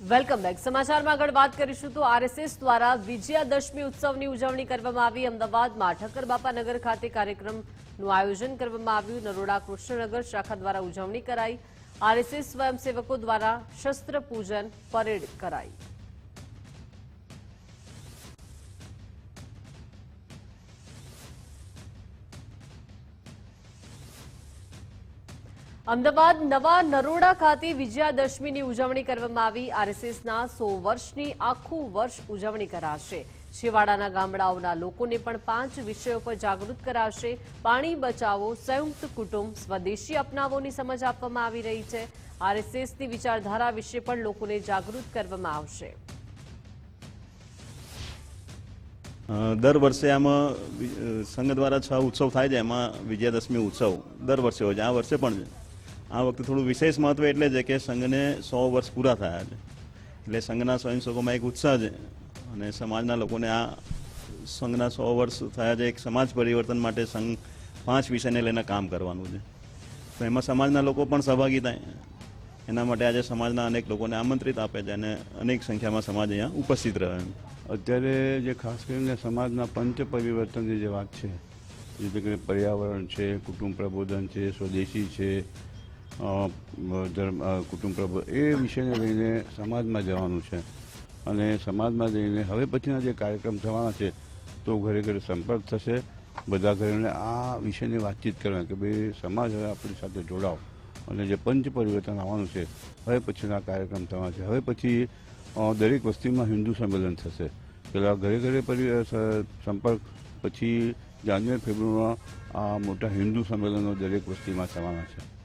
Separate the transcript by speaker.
Speaker 1: Welcome back. સમાચારમાં આગળ વાત કરીશું તો આરએસએસ દ્વારા વિજયાદશમી ઉત્સવની ઉજવણી કરવામાં આવી. અમદાવાદમાં ઠક્કર નગર ખાતે કાર્યક્રમનું આયોજન કરવામાં આવ્યું. નરોડા કૃષ્ણનગર શાખા દ્વારા ઉજવણી કરાઈ. આરએસએસ સ્વયંસેવકો દ્વારા શસ્ત્ર પૂજન પરેડ કરાઈ. અમદાવાદ નવા નરોડા ખાતે વિજયાદશમીની ઉજવણી કરવામાં આવી. આરએસએસના સો વર્ષની આખું વર્ષ ઉજવણી કરાશે. છેવાડાના ગામડાઓના લોકોને પણ પાંચ વિષયો પર જાગૃત કરાશે. પાણી બચાવો, સંયુક્ત કુટુંબ, સ્વદેશી અપનાવોની સમજ આપવામાં આવી રહી છે. આરએસએસની વિચારધારા વિશે પણ લોકોને જાગૃત કરવામાં આવશે.
Speaker 2: દર વર્ષે આમાં સંઘ દ્વારા છ ઉત્સવ થાય છે. એમાં વિજયાદશમી ઉત્સવ દર વર્ષે હોય છે. આ વર્ષે પણ આ વખતે થોડું વિશેષ મહત્વ એટલે છે કે સંઘને સો વર્ષ પૂરા થયા છે. એટલે સંઘના સ્વયંસેવકોમાં એક ઉત્સાહ છે અને સમાજના લોકોને આ સંઘના સો વર્ષ થયા છે, એક સમાજ પરિવર્તન માટે સંઘ પાંચ વિષયને લઈને કામ કરવાનું છે. તો એમાં સમાજના લોકો પણ સહભાગી થાય. એના માટે આજે સમાજના અનેક લોકોને આમંત્રિત આપે છે અને અનેક સંખ્યામાં સમાજ અહીંયા ઉપસ્થિત રહે
Speaker 3: અત્યારે જે ખાસ કરીને સમાજના પંચ પરિવર્તનની જે વાત છે જે રીતે પર્યાવરણ છે, કુટુંબ પ્રબોધન છે, સ્વદેશી છે ધર્મ કુટુંબ પ્રભુ, એ વિષયને લઈને સમાજમાં જવાનું છે. અને સમાજમાં જઈને હવે પછીના જે કાર્યક્રમ થવાના છે, તો ઘરે ઘરે સંપર્ક થશે. બધા ઘરેને આ વિષયની વાતચીત કરવાની કે ભાઈ, સમાજ હવે આપણી સાથે જોડાઓ. અને જે પંચ પરિવર્તન આવવાનું છે, હવે પછીના કાર્યક્રમ થવાના છે. હવે પછી દરેક વસ્તીમાં હિન્દુ સંમેલન થશે. પેલા ઘરે ઘરે પરિ- સંપર્ક, પછી જાન્યુઆરી, ફેબ્રુઆરીમાં આ મોટા હિન્દુ સંમેલનો દરેક વસ્તીમાં થવાના છે.